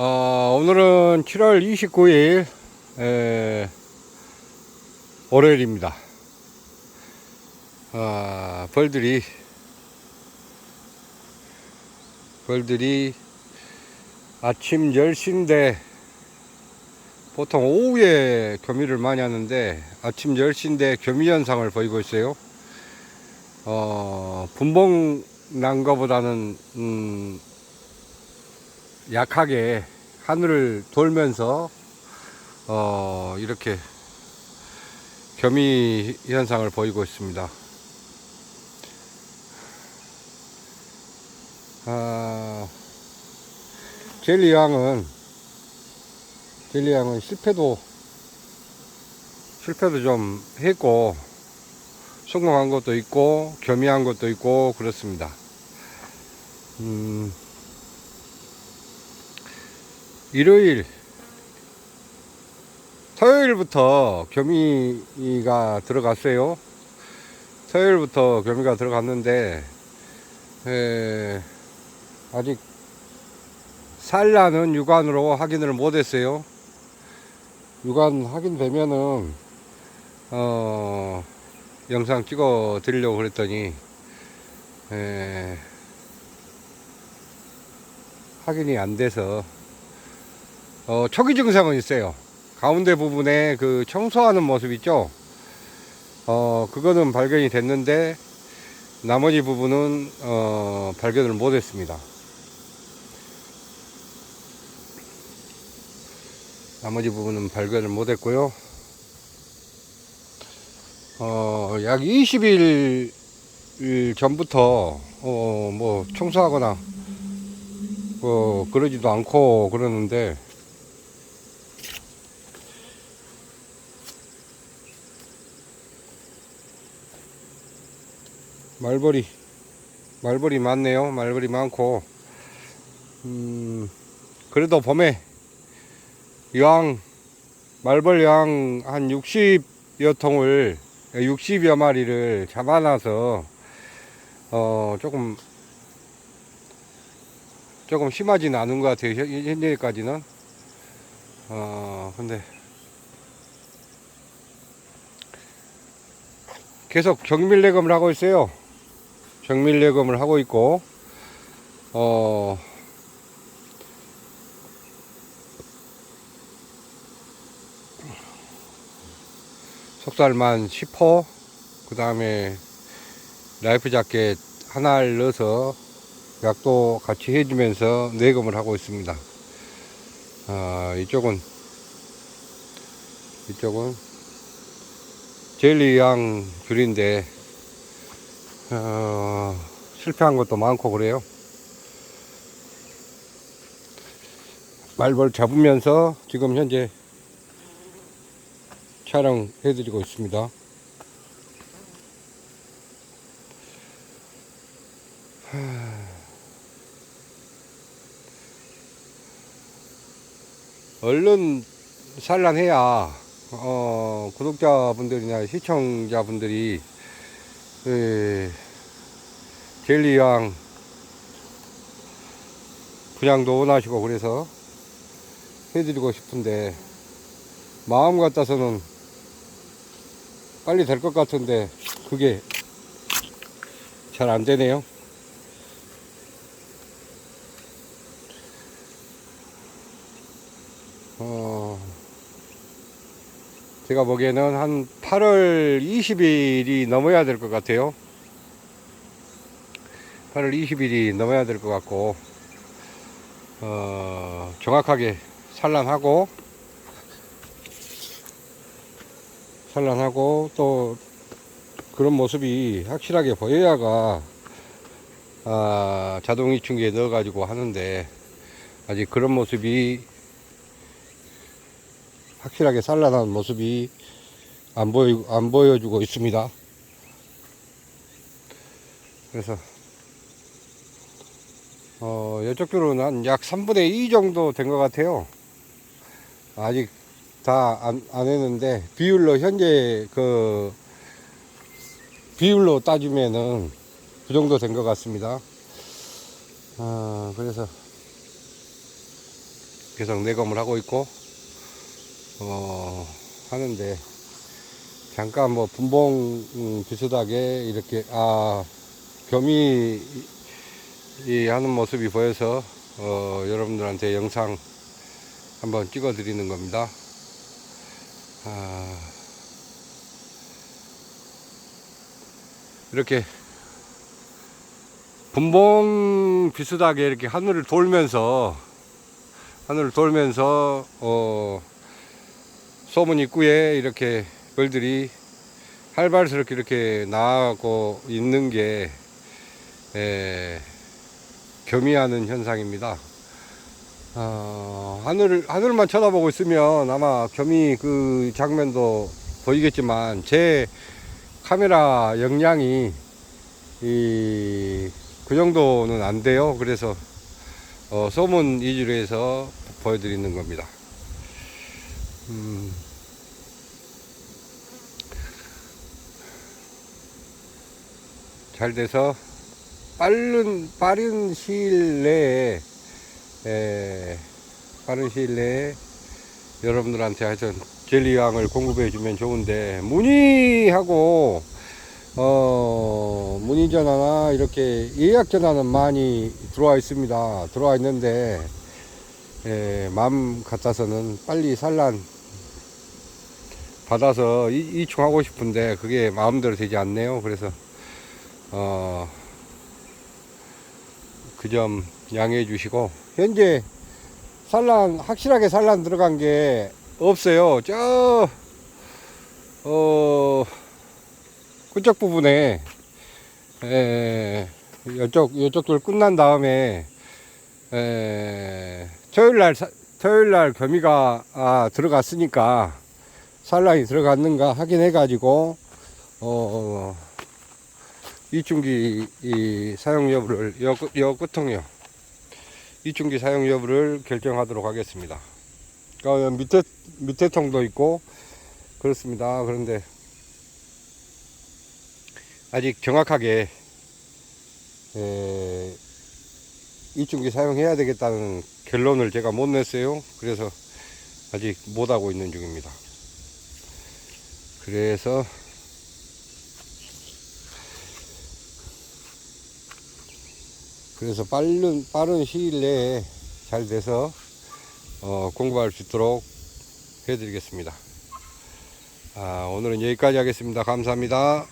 어, 오늘은 7월 29일 에, 월요일입니다. 아, 벌들이 벌들이 아침 10시인데 보통 오후에 교미를 많이 하는데 아침 10시인데 교미 현상을 보이고 있어요. 어, 분봉 난 거보다는 음, 약하게 하늘을 돌면서 어, 이렇게 겸이 현상을 보이고 있습니다. 아, 젤리 양은 젤리 양은 실패도 실패도 좀 했고 성공한 것도 있고 겸이한 것도 있고 그렇습니다. 음, 일요일 토요일부터 겸이가 들어갔어요. 토요일부터 겸이가 들어갔는데 에, 아직 산란은 육안으로 확인을 못했어요. 육안 확인되면은 어, 영상 찍어 드리려고 그랬더니 에, 확인이 안 돼서 어, 초기 증상은 있어요. 가운데 부분에 그 청소하는 모습 있죠? 어, 그거는 발견이 됐는데, 나머지 부분은, 어, 발견을 못 했습니다. 나머지 부분은 발견을 못 했고요. 어, 약 20일 전부터, 어, 뭐, 청소하거나, 어, 그러지도 않고 그러는데, 말벌이 말벌이 많네요. 말벌이 많고. 음 그래도 봄에 양 말벌 양 한 60여 통을 60여 마리를 잡아놔서 어 조금 조금 심하지는 않은 것 같아요. 현- 현재까지는. 어 근데 계속 정밀 내검을 하고 있어요 정밀 예검을 하고 있고 어 속살만 10호 그 다음에 라이프 자켓 하나를 넣어서 약도 같이 해주면서 내검을 하고 있습니다. 아 이쪽은 이쪽은 젤리 양 귤인데 어, 실패한 것도 많고 그래요. 말벌 잡으면서 지금 현재 촬영해 드리고 있습니다. 얼른 산란해야 어, 구독자분들이나 시청자분들이 예, 젤리양 분양도 원하시고 그래서 해드리고 싶은데 마음 같아서는 빨리 될 것 같은데 그게 잘 안 되네요. 어, 제가 보기에는 한 8월 20일이 넘어야 될 것 같아요. 8월 20일이 넘어야 될 것 같고, 어, 정확하게 산란하고, 산란하고, 또 그런 모습이 확실하게 보여야가, 아, 자동 이충기에 넣어가지고 하는데, 아직 그런 모습이 확실하게 산란한 모습이 안 보여 안 보여주고 있습니다. 그래서 어 이쪽으로는 한 약 3분의 2 정도 된 것 같아요. 아직 다안 안 했는데 비율로 현재 그 비율로 따지면은 그 정도 된 것 같습니다. 어, 그래서 계속 내검을 하고 있고 어 하는데 잠깐 뭐 분봉 음, 비슷하게 이렇게 아 겸이 이 하는 모습이 보여서 어 여러분들한테 영상 한번 찍어 드리는 겁니다. 아 이렇게 분봉 비슷하게 이렇게 하늘을 돌면서 하늘을 돌면서 어 소문 입구에 이렇게 벌들이 활발스럽게 이렇게 나가고 있는 게 에, 겸이하는 현상입니다. 어, 하늘 하늘만 쳐다보고 있으면 아마 겸이 그 장면도 보이겠지만 제 카메라 영향이 이, 그 정도는 안 돼요. 그래서, 어, 소문 위주로 해서 보여드리는 겁니다. 음, 잘 돼서 빠른, 빠른 시일 내에, 에, 빠른 시일 내에 여러분들한테 하여튼 젤리왕을 공급해 주면 좋은데, 문의하고, 어, 문의 전화나 이렇게 예약 전화는 많이 들어와 있습니다. 들어와 있는데, 예, 마음 같아서는 빨리 산란 받아서 이, 이충하고 싶은데 그게 마음대로 되지 않네요. 그래서, 어, 그 점 양해해 주시고, 현재 산란, 확실하게 산란 들어간 게 없어요. 저, 어, 그쪽 부분에 에, 이쪽 이쪽들 끝난 다음에 에, 토요일 날 사- 토요일 날 겸이가 아, 들어갔으니까 산란이 들어갔는가 확인해 가지고 어, 어, 이충기 이 사용 여부를 여, 여 끝통이요 이충기 사용 여부를 결정하도록 하겠습니다. 그 밑에 밑에 통도 있고 그렇습니다. 그런데 아직 정확하게 에, 이중기 사용해야 되겠다는 결론을 제가 못 냈어요. 그래서 아직 못 하고 있는 중입니다. 그래서 그래서 빠른 빠른 시일 내에 잘 돼서 어, 공부할 수 있도록 해드리겠습니다. 아, 오늘은 여기까지 하겠습니다. 감사합니다.